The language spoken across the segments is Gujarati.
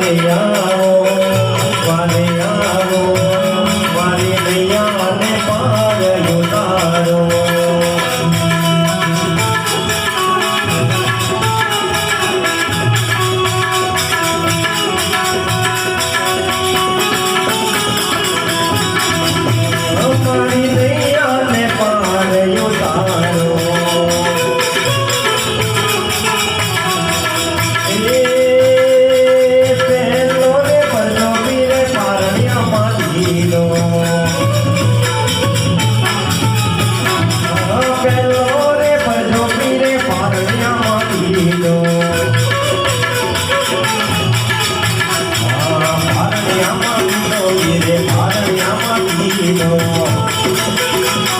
વાલે આવો વાલે ছিল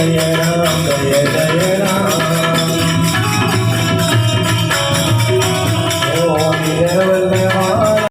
Jaya Ram, Jaya Ram, Jaya Ram.